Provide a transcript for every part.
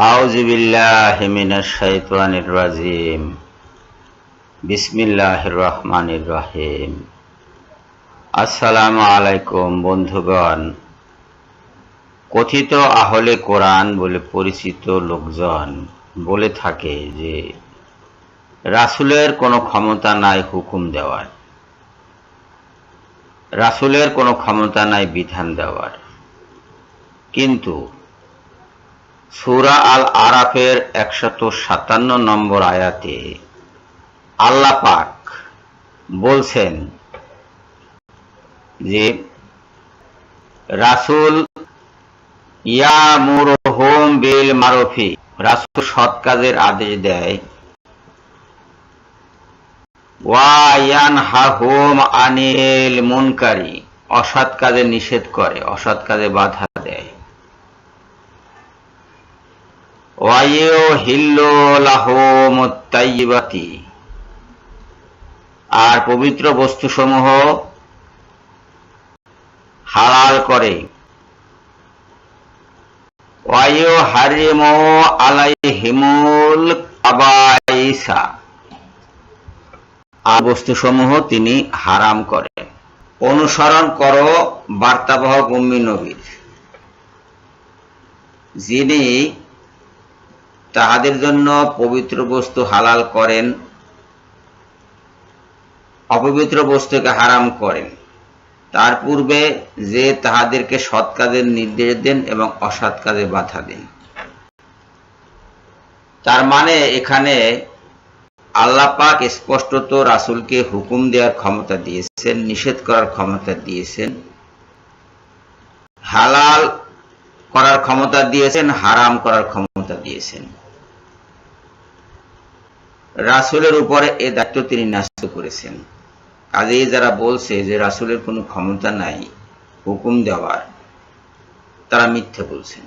আউযু বিল্লাহি মিনাশ শাইতানির রাজিম। বিসমিল্লাহির রহমানির রহিম। আসসালামু আলাইকুম বন্ধুগণ। কথিত আহলে কোরআন বলে পরিচিত লোকজন বলে থাকে যে, রাসুলের কোনো ক্ষমতা নাই হুকুম দেওয়ার। রাসুলের কোনো ক্ষমতা নাই বিধান দেওয়ার। কিন্তু সুরা আল আরাফের একশত সাতান্ন নম্বর আয়াতে আল্লাহ পাক বলছেন যে, রাসুল ইয়া হোম বিল মারফি, রাসুল সৎ কাজের আদেশ দেয়। ওয়ায়ান হাহুম আনিল মুনকারি, অসৎ কাজে নিষেধ করে, অসৎ কাজে বাধা দেয় আর পবিত্র বস্তুসমূহ হালাল করে। হারিমো আলাইহিমুল কাবাইসা। আর বস্তুসমূহ তিনি হারাম করে। অনুসরণ করো বার্তাবাহক উম্মি নবীর। যিনি তাহাদের জন্য পবিত্র বস্তু হালাল করেন, অপবিত্র বস্তুকে হারাম করেন। তার পূর্বে যে তাহাদেরকে সৎ কাজের নির্দেশ দেন এবং অসৎ কাজে বাধা দেন। তার মানে এখানে আল্লাহ পাক স্পষ্টত রাসুলকে হুকুম দেওয়ার ক্ষমতা দিয়েছেন, নিষেধ করার ক্ষমতা দিয়েছেন, হালাল করার ক্ষমতা দিয়েছেন, হারাম করার ক্ষমতা দিয়েছেন। রাসুলের উপরে এ দায়িত্ব তিনি ন্যস্ত করেছেন। কাজেই যারা বলছে যে রাসুলের কোনো ক্ষমতা নাই, হুকুম দেওয়ার, তারা মিথ্যে বলছেন।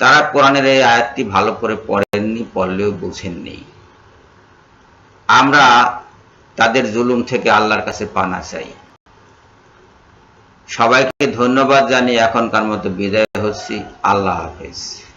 তারা কোরআনের এই আয়াতটি ভালো করে পড়েননি, পড়লেও বুঝেননি আমরা তাদের জুলুম থেকে আল্লাহর কাছে পানা চাই। সবাইকে ধন্যবাদ জানিয়ে এখনকার মতো বিদায় হচ্ছি। আল্লাহ হাফেজ।